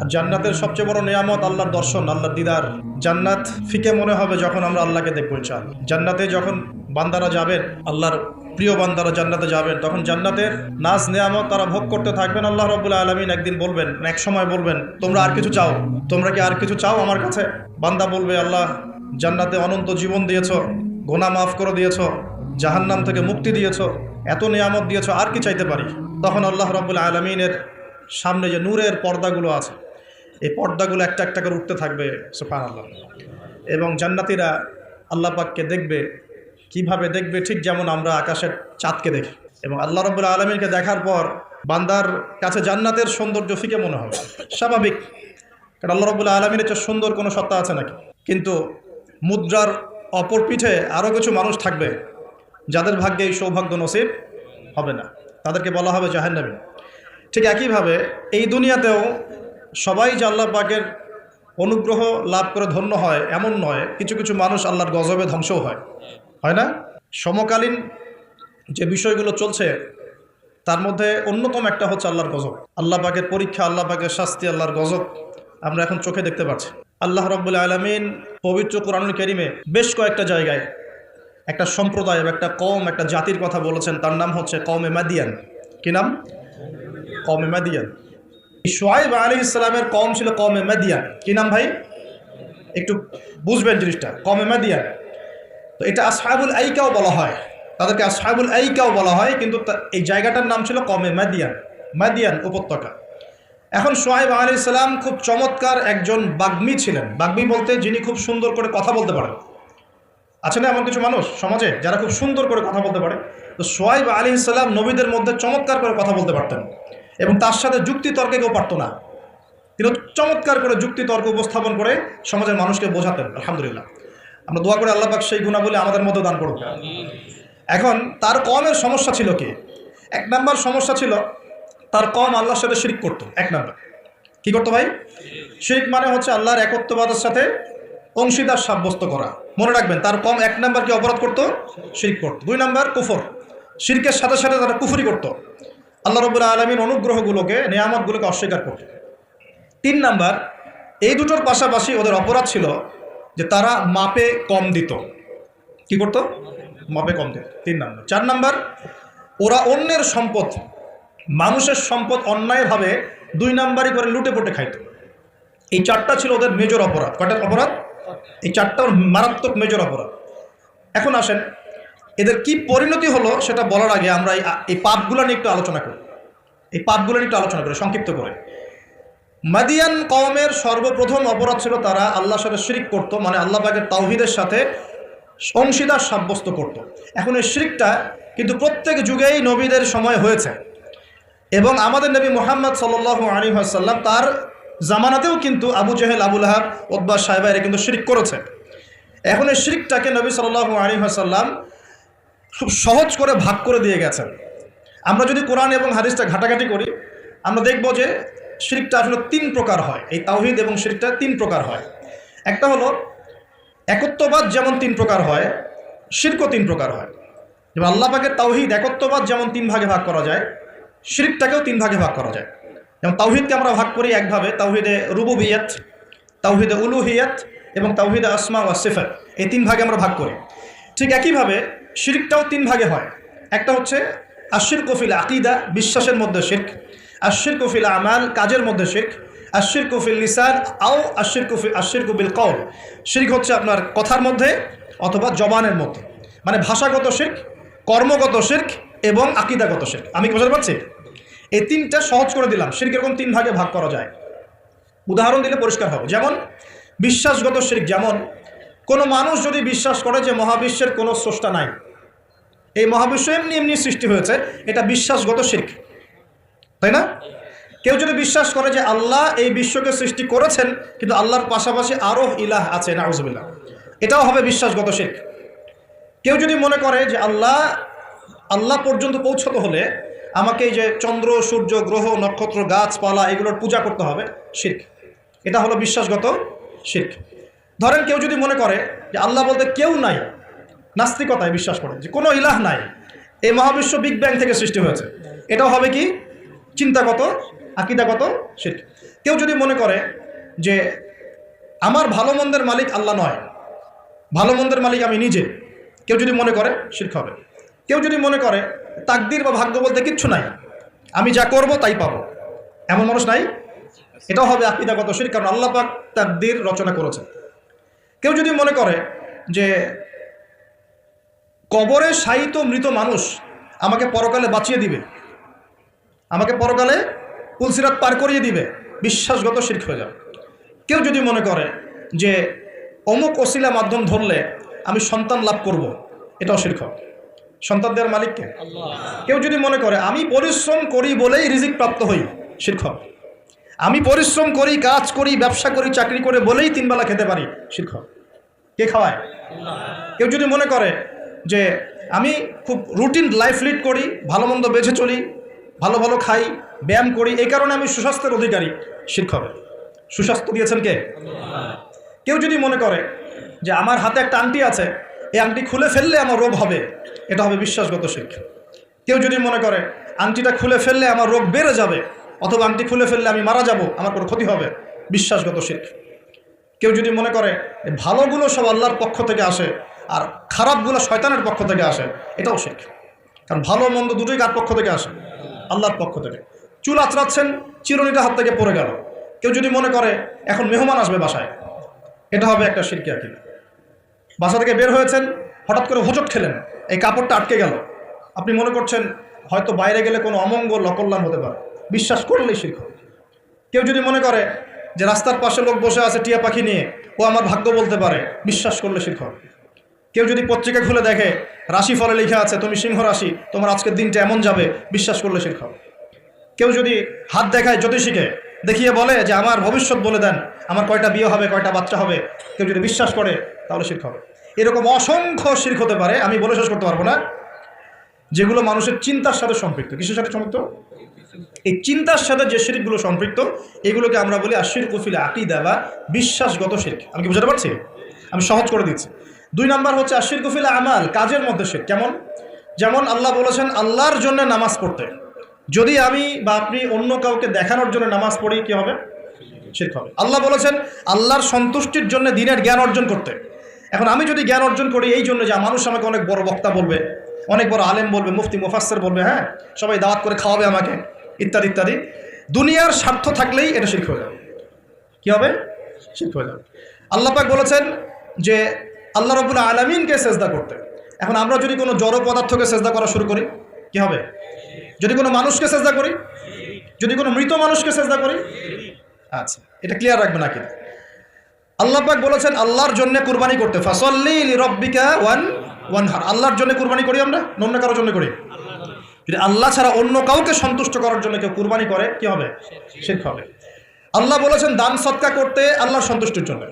আর জান্নাতের সবচেয়ে বড় নিয়ামত আল্লাহর দর্শন, আল্লাহর দিদার। জান্নাত ফিকে মনে হবে যখন আমরা আল্লাহকে দেখব, ইনশাআল্লাহ। জান্নাতে যখন বান্দারা যাবেন, আল্লাহর প্রিয় বান্দারা জান্নাতে যাবেন, তখন জান্নাতের নাচ নিয়ামত তারা ভোগ করতে থাকবেন। আল্লাহ রবুল্লাহ আলমিন একদিন বলবেন, এক সময় বলবেন, তোমরা আর কিছু চাও? তোমরা কি আর কিছু চাও আমার কাছে? বান্দা বলবে, আল্লাহ, জান্নাতে অনন্ত জীবন দিয়েছ, গোনা মাফ করে দিয়েছ, জাহান্নাম থেকে মুক্তি দিয়েছ, এত নিয়ামত দিয়েছ, আর কি চাইতে পারি? তখন আল্লাহ রবুল্লাহ আলমিনের সামনে যে নূরের পর্দাগুলো আছে এই পর্দাগুলো একটা একটা করে উঠতে থাকবে সুফান আল্লাহ এবং জান্নাতিরা আল্লাহ পাককে দেখবে, কীভাবে দেখবে, ঠিক যেমন আমরা আকাশের চাঁদকে দেখি। এবং আল্লাহ রবুল্লাহ আলমীকে দেখার পর বান্দার কাছে জান্নাতের সৌন্দর্য ফিকে মনে হবে। স্বাভাবিক, কারণ আল্লাহ রবুল্লাহ আলমীর চেয়ে সুন্দর কোনো সত্তা আছে নাকি? কিন্তু মুদ্রার অপর পিঠে আরও কিছু মানুষ থাকবে, যাদের ভাগ্যে এই সৌভাগ্য নসিব হবে না। তাদেরকে বলা হবে জাহান্নামী। ঠিক একইভাবে এই দুনিয়াতেও সবাই যে আল্লাহ পাকের অনুগ্রহ লাভ করে ধন্য হয়, এমন নয়। কিছু কিছু মানুষ আল্লাহর গজবে ধ্বংসও হয়। হয় না? সমকালীন যে বিষয়গুলো চলছে, তার মধ্যে অন্যতম একটা হচ্ছে আল্লাহর গজব। আল্লাহ পাকের পরীক্ষা, আল্লাহ পাকের শাস্তি, আল্লাহর গজব আমরা এখন চোখে দেখতে পাচ্ছি। আল্লাহ রব্বুল আলমিন পবিত্র কোরআনুল কেরিমে বেশ কয়েকটা জায়গায় একটা সম্প্রদায়, একটা কম একটা জাতির কথা বলেছেন। তার নাম হচ্ছে কমে মাদিয়ান। কি নাম? কমে মাদিয়ান। সোয়াইব আলী ইসলামের কম ছিল কমে মেদিয়ান। কি নাম ভাই? একটু বুঝবেন জিনিসটা। কমে মেদিয়ান। তো এটা আসহাবুল আইকাও বলা হয়। তাদেরকে আসহাবুল আইকাও বলা হয়, কিন্তু এই জায়গাটার নাম ছিল কমে মাদিয়ান। মাদিয়ান উপত্যকা। এখন সোহাইব আলী ইসলাম খুব চমৎকার একজন বাগ্মী ছিলেন। বাগ্মী বলতে যিনি খুব সুন্দর করে কথা বলতে পারেন। আছে না এমন কিছু মানুষ সমাজে যারা খুব সুন্দর করে কথা বলতে পারে? তো সোহাইব আলী ইসলাম নবীদের মধ্যে চমৎকার করে কথা বলতে পারতেন। এবং তার সাথে যুক্তি তর্কে কেউ পারতো না। তিনি চমৎকার করে যুক্তি তর্ক উপস্থাপন করে সমাজের মানুষকে বোঝাতেন, আলহামদুলিল্লাহ। আমরা দোয়া করে আল্লাহ পাক সেই গুণাবলী আমাদের মতো দান করুন এখন তার কমের সমস্যা ছিল কি? এক নাম্বার সমস্যা ছিল, তার কম আল্লাহর সাথে শিরিক করতো, এক নাম্বার। কি করতো ভাই? শিরিক মানে হচ্ছে আল্লাহর একত্ববাদের সাথে অংশীদার সাব্যস্ত করা। মনে রাখবেন, তার কম এক নাম্বার কি অপরাধ করতো? শিরিক করতো। দুই নাম্বার, কুফর। শিরকের সাথে সাথে তারা কুফরি করতো। আল্লাহ রবুল্লা আলমীর অনুগ্রহগুলোকে, নিয়ামতগুলোকে অস্বীকার করতো তিন নাম্বার, এই দুটোর পাশাপাশি ওদের অপরাধ ছিল যে তারা মাপে কম দিত। কি করতো? মাপে কম দিত। তিন নাম্বার। চার নাম্বার, ওরা অন্যের সম্পদ, মানুষের সম্পদ অন্যায়ভাবে দুই নাম্বারই করে লুটে পুটে খাইত। এই চারটা ছিল ওদের মেজর অপরাধ। কয়টা অপরাধ? এই চারটা মারাত্মক মেজর অপরাধ। এখন আসেন এদের কি পরিণতি হলো সেটা বলার আগে আমরা এই পাপগুলো নিয়ে একটু আলোচনা করি। এই পাপগুলো নিয়ে একটু আলোচনা করি, সংক্ষিপ্ত করে। মাদিয়ান কওমের সর্বপ্রথম অপরাধ ছিল তারা আল্লাহর সাথে শিরিক করতো মানে আল্লাহ পাকের তাওহিদের সাথে অংশীদার সাব্যস্ত করত। এখন এই শিরিকটা কিন্তু প্রত্যেক যুগেই নবীদের সময় হয়েছে। এবং আমাদের নবী মোহাম্মদ সাল্লাহ আলী আসাল্লাম তার জামানাতেও কিন্তু আবু জেহেল আবুল আহাব ওদ্বা সাহেবা এরা কিন্তু শিরিক করেছে। এখন এই শিরিকটাকে নবী সাল্লাহ আলী আসাল্লাম খুব সহজ করে ভাগ করে দিয়ে গেছেন। আমরা যদি কোরআন এবং হাদিসটা ঘাটাঘাটি করি, আমরা দেখব যে শিরিকটা আসলে তিন প্রকার হয়। এই তাওহিদ এবং শিরিকটা তিন প্রকার হয়। একটা হলো, একত্ববাদ যেমন তিন প্রকার হয়, শিরকও তিন প্রকার হয়। যেমন আল্লাহ পাকের তাওহিদ একত্ববাদ যেমন তিন ভাগে ভাগ করা যায়, শিরিকটাকেও তিন ভাগে ভাগ করা যায়। যেমন তাওহিদকে আমরা ভাগ করি একভাবে, তাওহিদে রুবুবিয়াত, তাওহিদে উলুহিয়াত এবং তাওহিদে আসমা ওয়া সিফাত। এই তিন ভাগে আমরা ভাগ করি। ঠিক একইভাবে শিরিকটাও তিন ভাগে হয়। একটা হচ্ছে আশির কফিল আকিদা বিশ্বাসের মধ্যে শির্ক। আশির কফিল আমাল কাজের মধ্যে শির্ক। আশির কফিল লিসান আও আশির কফিল আশির কফিল কল শির্ক হচ্ছে আপনার কথার মধ্যে অথবা জবানের মধ্যে। মানে ভাষাগত শির্ক, কর্মগত শির্ক এবং আকিদাগত শির্ক। আমি কি বোঝাতে পারছি? এই তিনটা সহজ করে দিলাম। শির্ক এরকম তিন ভাগে ভাগ করা যায়। উদাহরণ দিলে পরিষ্কার হবে। যেমন, বিশ্বাসগত শির্ক যেমন, কোনো মানুষ যদি বিশ্বাস করে যে মহাবিশ্বের কোনো স্রষ্টা নাই এই মহাবিশ্ব এমনি এমনি সৃষ্টি হয়েছে, এটা বিশ্বাসগত শির্ক। তাই না? কেউ যদি বিশ্বাস করে যে আল্লাহ এই বিশ্বকে সৃষ্টি করেছেন, কিন্তু আল্লাহর পাশাপাশি আরও ইলাহ আছে, নাউজুবিল্লাহ। এটাও হবে বিশ্বাসগত শির্ক। কেউ যদি মনে করে যে আল্লাহ আল্লাহ পর্যন্ত পৌঁছতে হলে আমাকে এই যে চন্দ্র, সূর্য, গ্রহ, নক্ষত্র, গাছপালা এগুলোর পূজা করতে হবে, শির্ক। এটা হলো বিশ্বাসগত শির্ক। ধরেন কেউ যদি মনে করে যে আল্লাহ বলতে কেউ নাই নাস্তিকতায় বিশ্বাস করে যে কোনো ইলাহ নাই। এই মহাবিশ্ব বিগ ব্যাং থেকে সৃষ্টি হয়েছে। এটাও হবে কি? চিন্তাগত, আকিদাগত শির্ক কেউ যদি মনে করে যে আমার ভালো মন্দের মালিক আল্লাহ নয়, ভালো মন্দের মালিক আমি নিজে, কেউ যদি মনে করে, শির্ক হবে। কেউ যদি মনে করে তাকদির বা ভাগ্য বলতে কিচ্ছু নাই, আমি যা করব তাই পাবো। এমন মানুষ নাই। এটাও হবে আকিদাগত শির, কারণ আল্লাহ পাক তাকদির রচনা করেছে কেউ যদি মনে করে যে কবরে শায়িত মৃত মানুষ আমাকে পরকালে বাঁচিয়ে দিবে। আমাকে পরকালে পুলসিরাত পার করিয়ে দিবে। বিশ্বাসগত শির্ক হয়ে যাবে। কেউ যদি মনে করে যে অমুক অশিলা মাধ্যম ধরলে আমি সন্তান লাভ করব এটাও শির্ক সন্তান দেওয়ার মালিককে কেউ যদি মনে করে আমি পরিশ্রম করি বলেই রিজিক প্রাপ্ত হই শির্ক আমি পরিশ্রম করি কাজ করি ব্যবসা করি চাকরি করে বলেই তিনবেলা খেতে পারি শির্ক কে খাওয়ায়? কেউ যদি মনে করে যে আমি খুব রুটিন লাইফ লিড করি, ভালো মন্দ বেছে চলি, ভালো ভালো খাই, ব্যায়াম করি, এই কারণে আমি সুস্বাস্থ্যের অধিকারী হবে সুস্বাস্থ্য দিয়েছেন কে? কেউ যদি মনে করে যে আমার হাতে একটা আংটি আছে, এই আংটি খুলে ফেললে আমার রোগ হবে, এটা হবে বিশ্বাসগত শিক্ষা। কেউ যদি মনে করে আংটিটা খুলে ফেললে আমার রোগ বেড়ে যাবে, অথবা আংটি খুলে ফেললে আমি মারা যাব, আমার কোনো ক্ষতি হবে, বিশ্বাসগত শিক্ষা। কেউ যদি মনে করে ভালোগুলো সব আল্লাহর পক্ষ থেকে আসে আর খারাপগুলো শয়তানের পক্ষ থেকে আসে, এটাও শিখ কারণ ভালো মন্দ দুটোই কার পক্ষ থেকে আসে? আল্লাহর পক্ষ থেকে। চুল আঁচড়াচ্ছেন, চিরুনিটা হাত থেকে পড়ে গেল। কেউ যদি মনে করে, এখন মেহমান আসবে বাসায়। এটা হবে একটা শিরকি আকিদা। বাসা থেকে বের হয়েছেন, হঠাৎ করে হোঁচট খেলেন, এই কাপড়টা আটকে গেল। আপনি মনে করছেন, হয়তো বাইরে গেলে কোনো অমঙ্গল, অকল্যাণ হতে পারে। বিশ্বাস করলেই শির্ক কেউ যদি মনে করে যে রাস্তার পাশে লোক বসে আছে টিয়া পাখি নিয়ে, ও আমার ভাগ্য বলতে পারে, বিশ্বাস করলে শির্ক কেউ যদি পত্রিকা খুলে দেখে, রাশি ফলে লেখা আছে, তুমি সিংহ রাশি, তোমার আজকের দিনটা এমন যাবে, বিশ্বাস করলে শির্ক কেউ যদি হাত দেখায় জ্যোতিষীকে, দেখিয়ে বলে যে, আমার ভবিষ্যৎ বলে দেন, আমার কয়টা বিয়ে হবে, কয়টা বাচ্চা হবে। কেউ যদি বিশ্বাস করে, তাহলে শির্ক হবে। এরকম অসংখ্য শির্ক হতে পারে, আমি বলে শেষ করতে পারব না, যেগুলো মানুষের চিন্তার সাথে সম্পৃক্ত। কিসের সাথে সম্পৃক্ত? এই চিন্তার সাথে যে শিরকগুলো সম্পৃক্ত, এগুলোকে আমরা বলি আশির কুফিল আকিদা বা বিশ্বাসগত শির্ক। আমি কি বুঝতে পারছি? আমি সহজ করে দিচ্ছি। দুই নাম্বার হচ্ছে আশির কুফিল আমাল, কাজের মধ্যে শির কেমন? যেমন আল্লাহ বলেছেন, আল্লাহর জন্য নামাজ পড়তে। যদি আমি বা আপনি অন্য কাউকে দেখানোর জন্য নামাজ পড়ি, কি হবে? শির্ক হবে। আল্লাহ বলেছেন, আল্লাহর সন্তুষ্টির জন্য দিনের জ্ঞান অর্জন করতে। এখন আমি যদি জ্ঞান অর্জন করি, এই জন্য যে মানুষ আমাকে অনেক বড় বক্তা বলবে, অনেক বড় আলেম বলবে, মুফতি মুফাসের বলবে হ্যাঁ? সবাই দাওয়াত করে খাওয়াবে আমাকে, ইত্যাদি ইত্যাদি। দুনিয়ার স্বার্থ থাকলেই এটা শিখ হয়ে যাবে। কী হবে? শিখ হয়ে যাবে। আল্লাহ পাক বলেছেন যে আল্লাহ রবুল্লা আলমিনকে সেজদা করতে। এখন আমরা যদি কোনো জড় পদার্থকে সেজদা করা শুরু করি, কি হবে? যদি কোনো মানুষকে সেজদা করি? যদি কোনো মৃত মানুষকে সেজদা করি? আচ্ছা এটা ক্লিয়ার রাখবেন নাকি আল্লাহ পাক বলেছেন, আল্লাহর জন্য কুরবানি করতে। ফাসল্লি রব্বিকা ওয়ান ওয়ান হার আল্লাহর জন্য কুরবানি করি আমরা? অন্য কারোর জন্য করি? যদি আল্লাহ ছাড়া অন্য কাউকে সন্তুষ্ট করার জন্য কেউ কুরবানি করে, কি হবে? শির্ক হবে। আল্লাহ বলেছেন, দান সৎকা করতে আল্লাহর সন্তুষ্টির জন্য।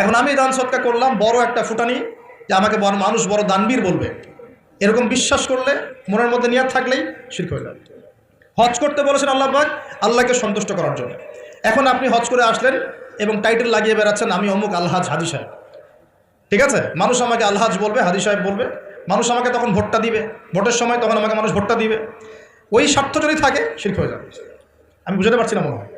এখন আমি দান সৎকা করলাম, বড় একটা ফুটানি, যে আমাকে মানুষ, বড় দানবীর বলবে। এরকম বিশ্বাস করলে, মনের মধ্যে নিয়াত থাকলেই শির্ক হয়ে যাবে। হজ করতে বলেছেন আল্লাহ পাক, আল্লাহকে সন্তুষ্ট করার জন্য। এখন আপনি হজ করে আসলেন এবং টাইটেল লাগিয়ে বেড়াচ্ছেন, আমি অমুক আলহাজ হাদি সাহেব। ঠিক আছে? মানুষ আমাকে আলহাজ বলবে হাদি সাহেব বলবে। মানুষ আমাকে তখন ভোটটা দিবে। ভোটের সময় তখন আমাকে মানুষ ভোটটা দিবে। ওই স্বার্থ যদি থাকে, শির্ক হয়ে যাবে। আমি বুঝতে পারছি না মনে হয়।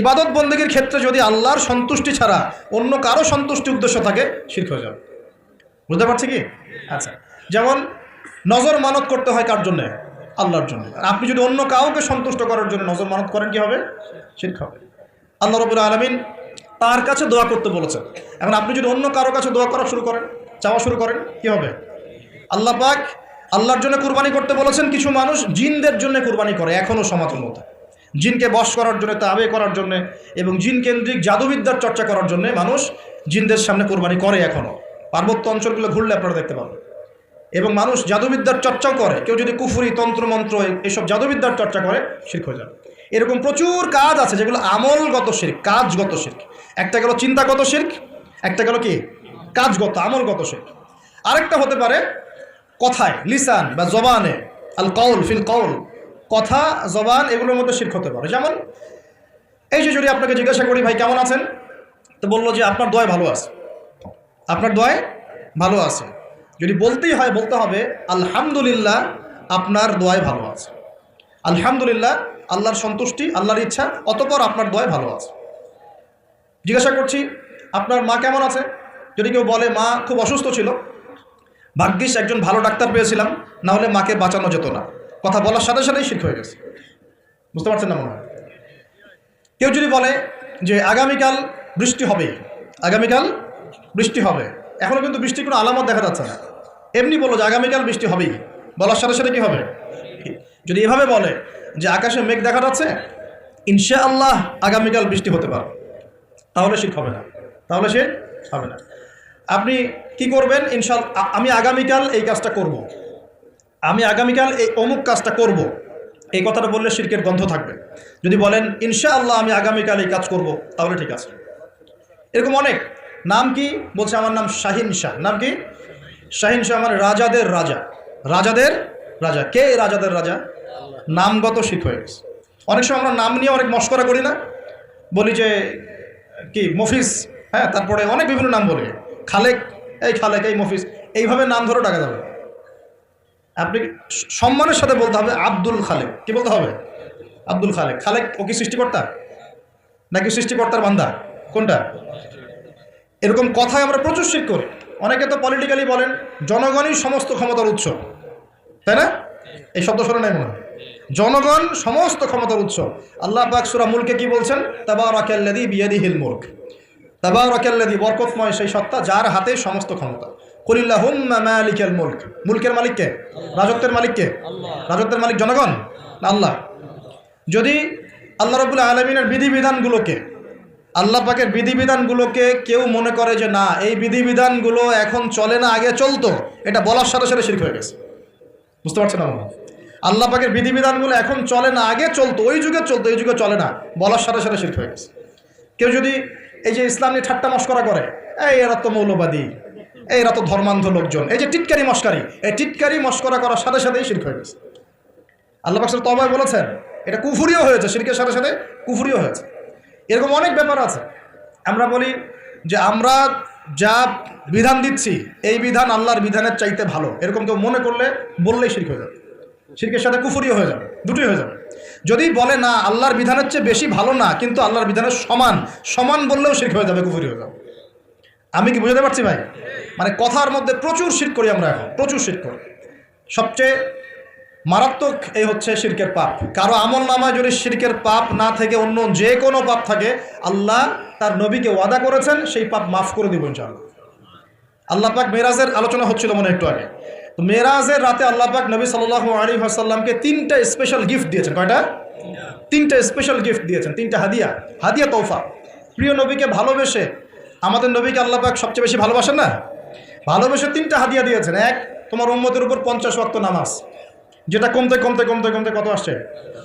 ইবাদত বন্দীগীর ক্ষেত্রে যদি আল্লাহর সন্তুষ্টি ছাড়া অন্য কারও সন্তুষ্টি উদ্দেশ্য থাকে, শির্ক হয়ে যাবে। বুঝতে পারছি কি? আচ্ছা যেমন নজর মানত করতে হয় কার জন্যে? আল্লাহর জন্য। আপনি যদি অন্য কাউকে সন্তুষ্ট করার জন্য নজর মানত করেন, কি হবে? শির্ক হবে। আল্লাহ রবুল আলমিন তার কাছে দোয়া করতে বলেছেন। এখন আপনি যদি অন্য কারও কাছে দোয়া করা শুরু করেন, চাওয়া শুরু করেন, কি হবে? আল্লাহ পাক আল্লাহর জন্য কুরবানি করতে বলেছেন, কিছু মানুষ জিনদের জন্য কুরবানি করে এখনও সমাজের মধ্যে। জিনকে বশ করার জন্য, তাবে করার জন্য এবং জিন কেন্দ্রিক জাদুবিদ্যার চর্চা করার জন্য মানুষ জিনদের সামনে কোরবানি করে এখনও পার্বত্য অঞ্চলগুলো ঘুরলে আপনারা দেখতে পাবেন। এবং মানুষ জাদুবিদ্যার চর্চাও করে। কেউ যদি কুফুরি তন্ত্রমন্ত্র এইসব জাদুবিদ্যার চর্চা করে, শির্ক হয়ে যাবে। এরকম প্রচুর কাজ আছে যেগুলো আমলগত শির্ক, কাজগত শির্ক। একটা গেল চিন্তাগত শির্ক, একটা গেল কি? কাজগত, আমলগত শির্ক। আরেকটা হতে পারে কথায়, লিসান বা জবানে আল কৌল ফিল কৌল কথা, জবান, এগুলোর মধ্যে শির্ক হতে পারে। যেমন, এই যে যদি আপনাকে জিজ্ঞাসা করি, ভাই, কেমন আছেন? তো বলল যে, আপনার দয় ভালো আছে। আপনার দয় ভালো আছে। যদি বলতেই হয়, বলতে হবে, আলহামদুলিল্লাহ, আপনার দোয়ায় ভালো আছে। আলহামদুলিল্লাহ, আল্লাহর সন্তুষ্টি, আল্লাহর ইচ্ছা, অতপর আপনার দয় ভালো আছে। জিজ্ঞাসা করছি, আপনার মা কেমন আছে? যদি কেউ বলে, মা খুব অসুস্থ ছিল। ভাগ্যিস, একজন ভালো ডাক্তার পেয়েছিলাম, না হলে মাকে বাঁচানো যেত না। কথা বলার সাথে সাথেই শিখ হয়ে গেছে। বুঝতে পারছেন না মনে হয়? কেউ যদি বলে যে আগামীকাল বৃষ্টি হবে আগামীকাল বৃষ্টি হবে এখনও কিন্তু বৃষ্টির কোনো আলামত দেখা যাচ্ছে না। এমনি বলো যে আগামীকাল বৃষ্টি হবেই, বলার সাথে সাথে কী হবে? যদি এভাবে বলে যে আকাশে মেঘ দেখা যাচ্ছে ইনশা আল্লাহ আগামীকাল বৃষ্টি হতে পারে। তাহলে শীত হবে না। তাহলে সে হবে না। আপনি কি করবেন? ইনশাল আমি আগামীকাল এই কাজটা করব। আমি আগামীকাল এই অমুক কাজটা করব। এই কথাটা বললে শিরকের গন্ধ থাকবে। যদি বলেন ইনশা আল্লাহ আমি আগামীকাল এই কাজ করব তাহলে ঠিক আছে। এরকম অনেক। নাম কি? বলছে আমার নাম শাহিন শাহ। নাম কি? শাহিন শাহ মানে রাজাদের রাজা। রাজাদের রাজা। কে রাজাদের রাজা? নামগত শিখ হয়ে গেছে। অনেক সময় আমরা নাম নিয়ে অনেক মস্করা করি না। বলি যে, কি মফিস হ্যাঁ তারপরে অনেক বিভিন্ন নাম বলি। খালেক, এই খালেক, এই মফিস এইভাবে নাম ধরে ডাকা যাবে। আপনি সম্মানের সাথে বলতে হবে আব্দুল খালেক। কি বলতে হবে? আব্দুল খালেক। খালেক ও কি সৃষ্টিকর্তা? নাকি সৃষ্টিকর্তার বান্দা? কোনটা? এরকম কথায় আমরা প্রচুর শিখ করি। অনেকে তো পলিটিক্যালি বলেন, জনগণই সমস্ত ক্ষমতার উৎস। তাই না? এই শব্দ শোনা নাই মনে জনগণ সমস্ত ক্ষমতার উৎস। আল্লাহ পাক সূরা মুলকে কি বলছেন? তাবারাকাল্লাযী বিয়াদিহিল মুলক। তাবারাকাল্লাযী বরকতময় সেই সত্তা যার হাতে সমস্ত ক্ষমতা। কুলিল্লাহুম্মা মালিকাল মুলক। মুলকের মালিক কে? রাজত্বের মালিক কে? রাজত্বের মালিক জনগণ? না আল্লাহ। যদি আল্লাহ রবুল্লা আলমিনের বিধিবিধানগুলোকে আল্লাহ পাকের বিধিবিধানগুলোকে কেউ মনে করে যে না এই বিধিবিধানগুলো এখন চলে না আগে চলতো। এটা বলার সাথে সাথে শিরক হয়ে গেছে। বুঝতে পারছেন না আল্লাহ পাকের বিধিবিধানগুলো এখন চলে না আগে চলতো ওই যুগে চলতো এই যুগে চলে না বলার সাথে সাথে শিরক হয়ে গেছে। কেউ যদি এই যে ইসলাম নিয়ে ঠাট্টা মস্করা করে এই এরা তো মৌলবাদী এরা তো ধর্মান্ধ লোকজন। এই যে টিটকারি মস্কারি, এই টিটকারি মস্করা করার সাথে সাথেই শিরক হয়ে গেছে। আল্লাহ পাক তবায় বলেছেন, এটা কুফুরিও হয়েছে, শিরকের সাথে সাথে কুফুরিও হয়েছে। এরকম অনেক ব্যাপার আছে। আমরা বলি যে আমরা যা বিধান দিচ্ছি, এই বিধান আল্লাহর বিধানের চাইতে ভালো। এরকম কেউ মনে করলে বললেই শিরক হয়ে যাবে। শিরকের সাথে কুফুরিও হয়ে যাবে, দুটোই হয়ে যাবে। যদি বলে না, আল্লাহর বিধানের চেয়ে বেশি ভালো না, কিন্তু আল্লাহর বিধানের সমান সমান বললেও শিরক হয়ে যাবে, কুফুরি হয়ে যাবে। আমি কি বুঝতে পারছি ভাই? মানে কথার মধ্যে প্রচুর শির করি আমরা এখন, প্রচুর শির করি। সবচেয়ে মারাত্মক এই হচ্ছে শিরকের পাপ। কারও আমল নামায় যদি শিরকের পাপ না থেকে অন্য যে কোনো পাপ থাকে, আল্লাহ তার নবীকে ওয়াদা করেছেন, সেই পাপ মাফ করে দিব ইনশাআল্লাহ। আল্লাহ পাক মেরাজের আলোচনা হচ্ছিল মনে একটু আগে। তো মেরাজের রাতে আল্লাহ পাক নবী সাল্লাহ আলী আসাল্লামকে তিনটা স্পেশাল গিফট দিয়েছেন। কয়টা? তিনটা স্পেশাল গিফট দিয়েছেন, তিনটা হাদিয়া। হাদিয়া তৌফা প্রিয় নবীকে ভালোবেসে। আমাদের নবীকে আল্লাহ পাক সবচেয়ে বেশি ভালোবাসেন না? ভালোবেসে তিনটা হাদিয়া দিয়েছেন। এক, তোমার উম্মতের উপর পঞ্চাশ ওয়াক্ত নামাজ। যেটা কমতে কমতে কমতে কমতে কত আসছে?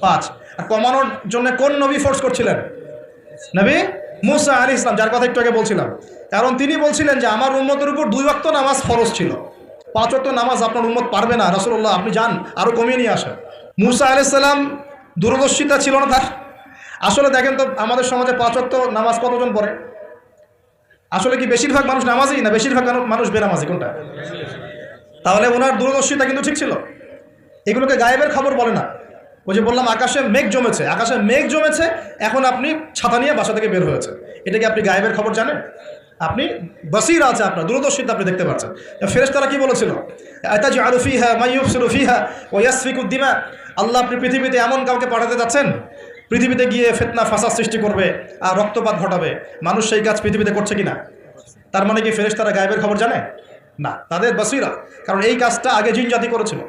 পাঁচ। আর কমানোর জন্য কোন নবী ফোর্স করছিলেন? নবী মুসা আলী ইসলাম যার কথা একটু আগে বলছিলাম। কারণ তিনি বলছিলেন যে, আমার উম্মতের উপর দুই ওয়াক্ত নামাজ ফরজ ছিল। পাঁচ ওয়াক্ত নামাজ আপনার উন্মত পারবে না। রসুল্লাহ আপনি যান আরও কমিয়ে নিয়ে আসেন। মুসা আলাইসাল্লাম দূরদর্শিতা ছিল না তার। আসলে দেখেন তো, আমাদের সমাজে পাঁচ ওয়াক্ত নামাজ কতজন পড়ে? আসলে কি বেশিরভাগ মানুষ নামাজই না বেশিরভাগ মানুষ বেনামাজি? কোনটা? তাহলে ওনার দূরদর্শিতা কিন্তু ঠিক ছিল। এগুলোকে গায়েবের খবর বলে না। ওই যে বললাম, আকাশে মেঘ জমেছে। আকাশে মেঘ জমেছে, এখন আপনি ছাতা নিয়ে বাসা থেকে বের হয়েছে এটা কি আপনি গায়েবের খবর জানেন? আপনি বসির আছে আপনার, দূরদর্শিতা আপনি দেখতে পাচ্ছেন। ফেরেস তারা কি বলেছিল? আতাজি আরুফি হ্যাঁ মাইয়ুফ রুফি হ্যাঁ ও ইয়াসফিকুদ্দিমা আল্লাহ আপনি পৃথিবীতে এমন কাউকে পাঠাতে যাচ্ছেন পৃথিবীতে গিয়ে ফেতনা ফাঁসা সৃষ্টি করবে আর রক্তপাত ঘটাবে। মানুষ সেই কাজ পৃথিবীতে করছে কিনা? তার মানে কি ফেরেস তারা গায়েবের খবর জানে? না, তাদের বাসিরা। কারণ এই কাজটা আগে জিন জাতি করেছিল।